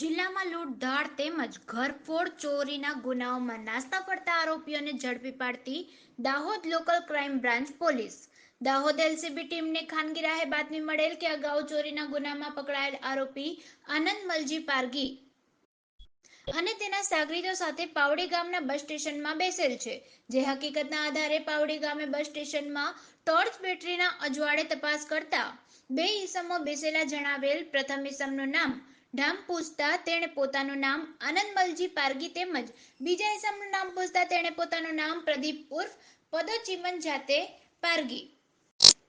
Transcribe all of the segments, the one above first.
જિલ્લામાં લૂંટધાડ તેમજ ઘરફોડ ચોરીના ગુનાઓમાં નાસ્તા ફરતા આરોપીઓને ઝડપી પાડતી Dahod local crime branch police. Dahod LCB ટીમને ખાનગી રાહે બાતમી મળેલ કે અગાઉ ચોરીના ગુનામાં પકડાયેલ આરોપી આનંદ મલજી પારગી અને તેના સાગરીતો સાથે પાવડી ગામના બસ સ્ટેશનમાં બેસેલ છે. જે હકીકતના આધારે પાવડી ગામે બસ સ્ટેશનમાં ટોર્ચ બેટરીના અજવાળે તપાસ કરતા બે ઈસમો બેસેલા જણાવેલ પ્રથમ ઈસમનું નામ ડામ પૂછતા તેણે પોતાનું નામ આનંદમલજી પારગી તેમજ બીજા ઇસમનું નામ પૂછતા તેણે પોતાનું નામ પ્રદીપ ઉર્ફ પદોચીમન જાતે પારગી.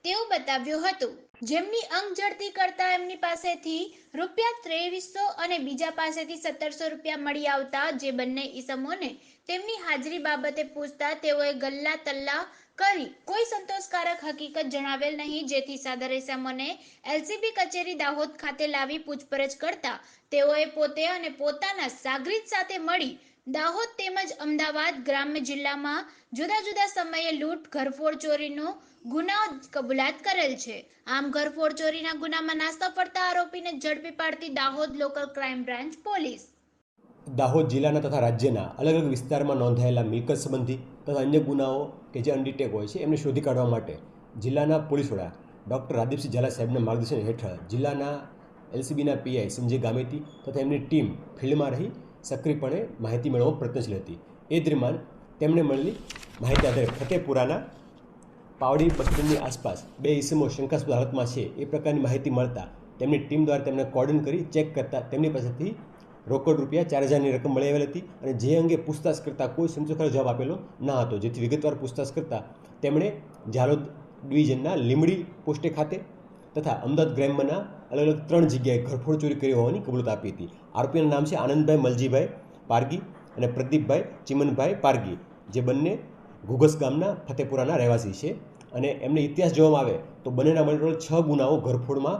તેવું બતાવ્યું હતું. જેમની અંગ જડતી કરતા એમની પાસેથી રૂપિયા ત્રેવીસો અને બીજા પાસેથી સત્તરસો રૂપિયા મળી આવતા જે બંને ઈસમોને તેમની હાજરી બાબતે પૂછતા તેઓએ ગલ્લા તલ્લા કરી કોઈ સંતોષકારક હકીકત જણાવેલ નહીં. જેથી સાદર ઈસમોને એલસીબી કચેરી દાહોદ ખાતે લાવી પૂછપરછ કરતા તેઓએ પોતે અને પોતાના સાગરીત સાથે મળી દાહોદ તેમજ અમદાવાદ ગ્રામ્ય જિલ્લામાં જુદા જુદા સમયે લૂંટ, ઘરફોડ ચોરીનો ગુનાઓ કબૂલાત કરેલ છે. આમ ઘરફોડ ચોરીના ગુનામાં નાસ્તા ફરતા આરોપીને ઝડપી પાડતી Dahod local crime branch police. Dahod જિલ્લાના તથા રાજ્યના અલગ અલગ વિસ્તારમાં નોંધાયેલા મિલકત સંબંધી તથા અન્ય ગુનાઓ કે જે અનડિટેક હોય છે, એમને શોધી કાઢવા માટે જિલ્લાના પોલીસ વડા ડૉક્ટર રાદીપસિંહ ઝાલા સાહેબના માર્ગદર્શન હેઠળ જિલ્લાના એલસીબીના પીઆઈ સંજય ગામેતી તથા એમની ટીમ ફિલ્ડમાં રહી સક્રિયપણે માહિતી મેળવવા પ્રયત્નશીલ હતી. એ દરમિયાન તેમણે મળેલી માહિતી આધારે ફતેપુરાના પાવડી બસ આસપાસ બે ઇસમો શંકાસ્પદ હાલતમાં છે. એ પ્રકારની માહિતી મળતા તેમની ટીમ દ્વારા તેમને કોર્ડન કરી ચેક કરતા તેમની પાસેથી રોકડ રૂપિયા ચાર હજારની રકમ મળી આવેલ હતી અને જે અંગે પૂછતાછ કરતાં કોઈ સંતોષકારક જવાબ આપેલો ન હતો. જેથી વિગતવાર પૂછતાછ કરતાં તેમણે ઝાલોદ ડિવિઝનના લીમડી પોસ્ટે ખાતે તથા અમદાવાદ ગ્રામ્યના અલગ અલગ ત્રણ જગ્યાએ ઘરફોડ ચોરી કરી હોવાની કબૂલત આપી હતી. આરોપીના નામ છે આનંદભાઈ મલજીભાઈ પારગી અને પ્રદીપભાઈ ચિમનભાઈ પારગી, જે બંને ઘુઘસ ગામના ફતેપુરાના રહેવાસી છે અને એમને ઇતિહાસ જોવામાં આવે તો બંનેના મળી છ ગુનાઓ ઘરફોડમાં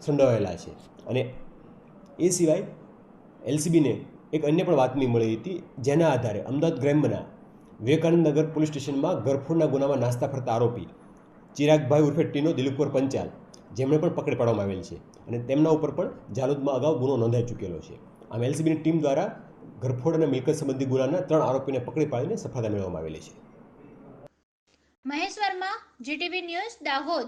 સંડોવાયેલા છે અને એ સિવાય એલસીબીને એક અન્ય પણ બાતમી મળી હતી જેના આધારે અમદાવાદ ગ્રામ્યના વિવેકાનંદ નગર પોલીસ સ્ટેશનમાં ઘરફોડના ગુનામાં નાસ્તા ફરતા આરોપી ચિરાગભાઈ ઉર્ફે ટીનો દિલીપકુર પંચાલ જેમણે પણ પકડી પાડવામાં આવેલ છે. અને તેમના ઉપર પણ જાલોદમાં અગાઉ ગુનો નોંધાઈ ચૂકેલો છે. આમ એલસીબીની ટીમ દ્વારા ઘરફોડ અને મિલકત સંબંધી ગુનાના ત્રણ આરોપીને પકડી પાડીને સફળતા મેળવવામાં આવેલી છે. Mahesh Verma, GTV news Dahod.